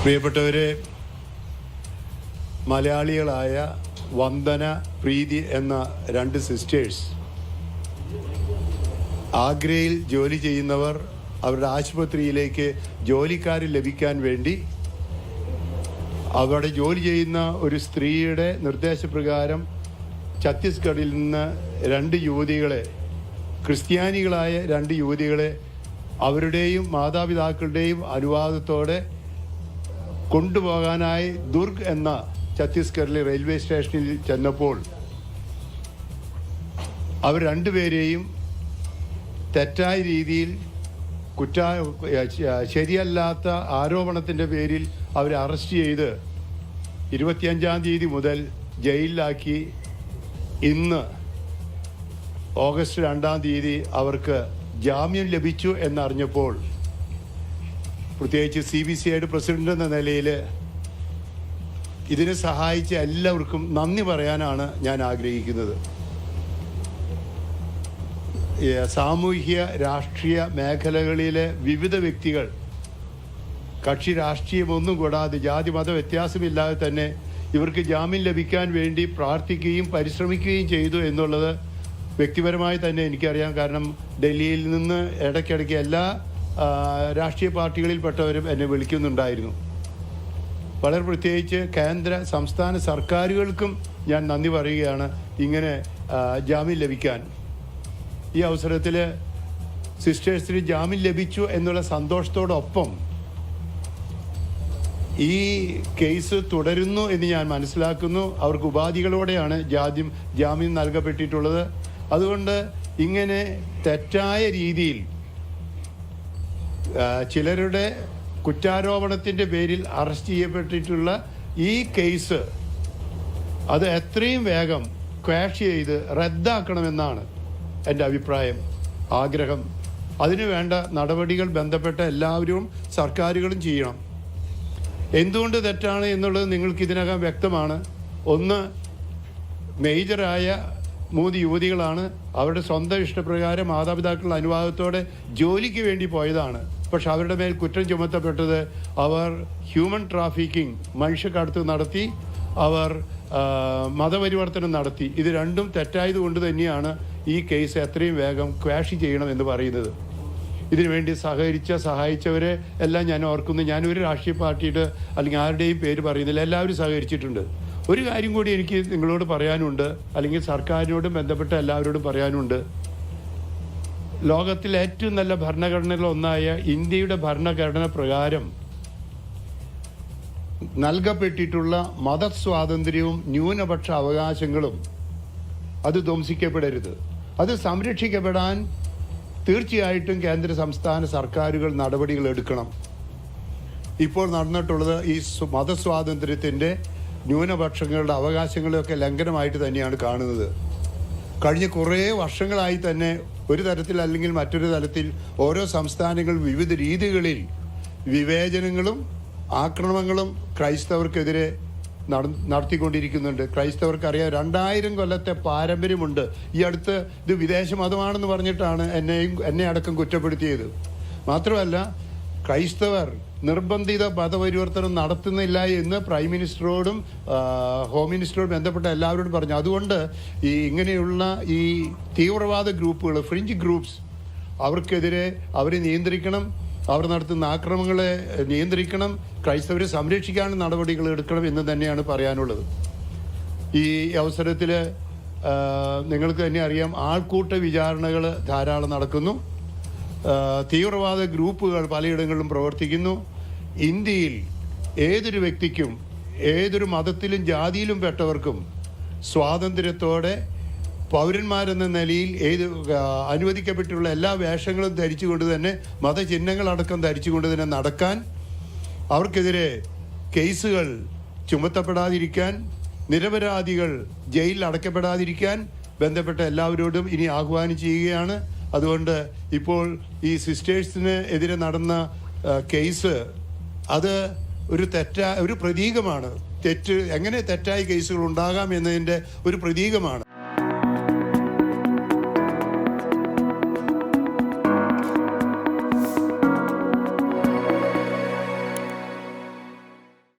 പ്രിയപ്പെട്ടവരെ മലയാളികളായ വന്ദന പ്രീതി എന്ന രണ്ട് സിസ്റ്റേഴ്സ് ആഗ്രയിൽ ജോലി ചെയ്യുന്നവർ അവരുടെ ആശുപത്രിയിലേക്ക് ജോലിക്കാർ ലഭിക്കാൻ വേണ്ടി അവിടെ ജോലി ചെയ്യുന്ന ഒരു സ്ത്രീയുടെ നിർദ്ദേശപ്രകാരം ഛത്തീസ്ഗഡിൽ നിന്ന് രണ്ട് യുവതികളെ ക്രിസ്ത്യാനികളായ രണ്ട് യുവതികളെ അവരുടെയും മാതാപിതാക്കളുടെയും അനുവാദത്തോടെ കൊണ്ടുപോകാനായി ദുർഗ് എന്ന ഛത്തീസ്ഗഡിലെ റെയിൽവേ സ്റ്റേഷനിൽ ചെന്നപ്പോൾ അവർ രണ്ടുപേരെയും തെറ്റായ രീതിയിൽ കുറ്റ ശരിയല്ലാത്ത ആരോപണത്തിന്റെ പേരിൽ അവരെ അറസ്റ്റ് ചെയ്ത് ഇരുപത്തിയഞ്ചാം തീയതി മുതൽ ജയിലിലാക്കി. ഇന്ന് ഓഗസ്റ്റ് രണ്ടാം തീയതി അവർക്ക് ജാമ്യം ലഭിച്ചു എന്നറിഞ്ഞപ്പോൾ പ്രത്യേകിച്ച് സി ബി സി ഐയുടെ പ്രസിഡന്റ് എന്ന നിലയിൽ ഇതിനെ സഹായിച്ച എല്ലാവർക്കും നന്ദി പറയാനാണ് ഞാൻ ആഗ്രഹിക്കുന്നത്. സാമൂഹ്യ രാഷ്ട്രീയ മേഖലകളിലെ വിവിധ വ്യക്തികൾ കക്ഷി രാഷ്ട്രീയമൊന്നും കൂടാതെ ജാതി മത വ്യത്യാസമില്ലാതെ തന്നെ ഇവർക്ക് ജാമ്യം ലഭിക്കാൻ വേണ്ടി പ്രാർത്ഥിക്കുകയും പരിശ്രമിക്കുകയും ചെയ്തു എന്നുള്ളത് വ്യക്തിപരമായി തന്നെ എനിക്കറിയാം. കാരണം ഡൽഹിയിൽ നിന്ന് ഇടയ്ക്കിടയ്ക്ക് എല്ലാ രാഷ്ട്രീയ പാർട്ടികളിൽപ്പെട്ടവരും എന്നെ വിളിക്കുന്നുണ്ടായിരുന്നു. വളരെ പ്രത്യേകിച്ച് കേന്ദ്ര സംസ്ഥാന സർക്കാരുകൾക്കും ഞാൻ നന്ദി പറയുകയാണ് ഇങ്ങനെ ജാമ്യം ലഭിക്കാൻ. ഈ അവസരത്തിൽ സിസ്റ്റേഴ്സിന് ജാമ്യം ലഭിച്ചു എന്നുള്ള സന്തോഷത്തോടൊപ്പം ഈ കേസ് തുടരുന്നു എന്ന് ഞാൻ മനസ്സിലാക്കുന്നു. അവർക്ക് ഉപാധികളോടെയാണ് ജാദ്യം ജാമ്യം നൽകപ്പെട്ടിട്ടുള്ളത്. അതുകൊണ്ട് ഇങ്ങനെ തെറ്റായ രീതിയിൽ ചിലരുടെ കുറ്റാരോപണത്തിന്റെ പേരിൽ അറസ്റ്റ് ചെയ്യപ്പെട്ടിട്ടുള്ള ഈ കേസ് അത് എത്രയും വേഗം ക്വാഷ് ചെയ്ത് റദ്ദാക്കണമെന്നാണ് എന്റെ അഭിപ്രായം ആഗ്രഹം. അതിനു വേണ്ട നടപടികൾ ബന്ധപ്പെട്ട എല്ലാവരും സർക്കാരുകളും ചെയ്യണം. എന്തുകൊണ്ട് തെറ്റാണ് എന്നുള്ളത് നിങ്ങൾക്ക് ഇതിനകം വ്യക്തമാണ്. ഒന്ന് മേജറായ മൂന്ന് യുവതികളാണ് അവരുടെ സ്വന്തം ഇഷ്ടപ്രകാരം മാതാപിതാക്കളുടെ അനുവാദത്തോടെ ജോലിക്ക് വേണ്ടി പോയതാണ്. പക്ഷെ അവരുടെ മേൽ കുറ്റം ചുമത്തപ്പെട്ടത് അവർ ഹ്യൂമൻ ട്രാഫിക്കിംഗ് മനുഷ്യക്കടത്ത് നടത്തി അവർ മതപരിവർത്തനം നടത്തി. ഇത് രണ്ടും തെറ്റായത് കൊണ്ട് തന്നെയാണ് ഈ കേസ് എത്രയും വേഗം ക്വാഷ് ചെയ്യണം എന്ന് പറയുന്നത് ഇതിനുവേണ്ടി സഹകരിച്ച സഹായിച്ചവരെ എല്ലാം ഞാൻ ഓർക്കുന്നു. ഞാനൊരു രാഷ്ട്രീയ പാർട്ടിയുടെ അല്ലെങ്കിൽ ആരുടെയും പേര് പറയുന്നില്ല. എല്ലാവരും സഹകരിച്ചിട്ടുണ്ട്. ഒരു കാര്യം കൂടി എനിക്ക് നിങ്ങളോട് പറയാനുണ്ട്. അല്ലെങ്കിൽ സർക്കാരിനോടും ബന്ധപ്പെട്ട എല്ലാവരോടും പറയാനുണ്ട്. ലോകത്തിലെ ഏറ്റവും നല്ല ഭരണഘടനകളിൽ ഒന്നായ ഇന്ത്യയുടെ ഭരണഘടന പ്രകാരം നൽകപ്പെട്ടിട്ടുള്ള മതസ്വാതന്ത്ര്യവും ന്യൂനപക്ഷ അവകാശങ്ങളും അത് ധ്വംസിക്കപ്പെടരുത്. അത് സംരക്ഷിക്കപ്പെടാൻ തീർച്ചയായിട്ടും കേന്ദ്ര സംസ്ഥാന സർക്കാരുകൾ നടപടികൾ എടുക്കണം. ഇപ്പോൾ നടന്നിട്ടുള്ളത് ഈ സ്വ- മതസ്വാതന്ത്ര്യത്തിന്റെ ന്യൂനപക്ഷങ്ങളുടെ അവകാശങ്ങളെയൊക്കെ ലംഘനമായിട്ട് തന്നെയാണ് കാണുന്നത്. കഴിഞ്ഞ കുറേ വർഷങ്ങളായി തന്നെ ഒരു തരത്തിൽ അല്ലെങ്കിൽ മറ്റൊരു തരത്തിൽ ഓരോ സംസ്ഥാനങ്ങൾ വിവിധ രീതികളിൽ വിവേചനങ്ങളും ആക്രമണങ്ങളും ക്രൈസ്തവർക്കെതിരെ നട- നടത്തിക്കൊണ്ടിരിക്കുന്നുണ്ട്. ക്രൈസ്തവർക്ക് അറിയാം രണ്ടായിരം കൊല്ലത്തെ പാരമ്പര്യമുണ്ട്. ഈ അടുത്ത് ഇത് വിദേശ മതമാണെന്ന് പറഞ്ഞിട്ടാണ് എന്നെയും എന്നെ അടക്കം കുറ്റപ്പെടുത്തിയത്. മാത്രമല്ല ക്രൈസ്തവർ നിർബന്ധിത മതപരിവർത്തനം നടത്തുന്നില്ല എന്ന് പ്രൈം മിനിസ്റ്ററോടും ഹോം മിനിസ്റ്ററോടും ബന്ധപ്പെട്ട എല്ലാവരോടും പറഞ്ഞു. അതുകൊണ്ട് ഈ ഇങ്ങനെയുള്ള ഈ തീവ്രവാദ ഗ്രൂപ്പുകൾ ഫ്രിഞ്ച് ഗ്രൂപ്പ്സ് അവർക്കെതിരെ അവരെ നിയന്ത്രിക്കണം അവർ നടത്തുന്ന ആക്രമങ്ങളെ നിയന്ത്രിക്കണം ക്രൈസ്തവരെ സംരക്ഷിക്കാൻ നടപടികൾ എടുക്കണം എന്ന് തന്നെയാണ് പറയാനുള്ളത്. ഈ അവസരത്തിൽ നിങ്ങൾക്ക് തന്നെ അറിയാം ആൾക്കൂട്ട വിചാരണകൾ ധാരാളം നടക്കുന്നു. തീവ്രവാദ ഗ്രൂപ്പുകൾ പലയിടങ്ങളിലും പ്രവർത്തിക്കുന്നു. ഇന്ത്യയിൽ ഏതൊരു വ്യക്തിക്കും ഏതൊരു മതത്തിലും ജാതിയിലും പെട്ടവർക്കും സ്വാതന്ത്ര്യത്തോടെ പൗരന്മാരെന്ന നിലയിൽ ഏത് അനുവദിക്കപ്പെട്ടുള്ള എല്ലാ വേഷങ്ങളും ധരിച്ചുകൊണ്ട് തന്നെ മതചിഹ്നങ്ങളടക്കം ധരിച്ചുകൊണ്ട് തന്നെ നടക്കാൻ അവർക്കെതിരെ കേസുകൾ ചുമത്തപ്പെടാതിരിക്കാൻ നിരപരാധികൾ ജയിലിൽ അടയ്ക്കപ്പെടാതിരിക്കാൻ ബന്ധപ്പെട്ട എല്ലാവരോടും ഇനി ആഹ്വാനം ചെയ്യുകയാണ്. അതുകൊണ്ട് ഇപ്പോൾ ഈ സിസ്റ്റേഴ്സിന് എതിരെ നടന്ന കേസ് അത് ഒരു തെറ്റ ഒരു പ്രതീകമാണ്. തെറ്റ് എങ്ങനെ തെറ്റായ കേസുകൾ ഉണ്ടാകാം എന്നതിന്റെ ഒരു പ്രതീകമാണ്.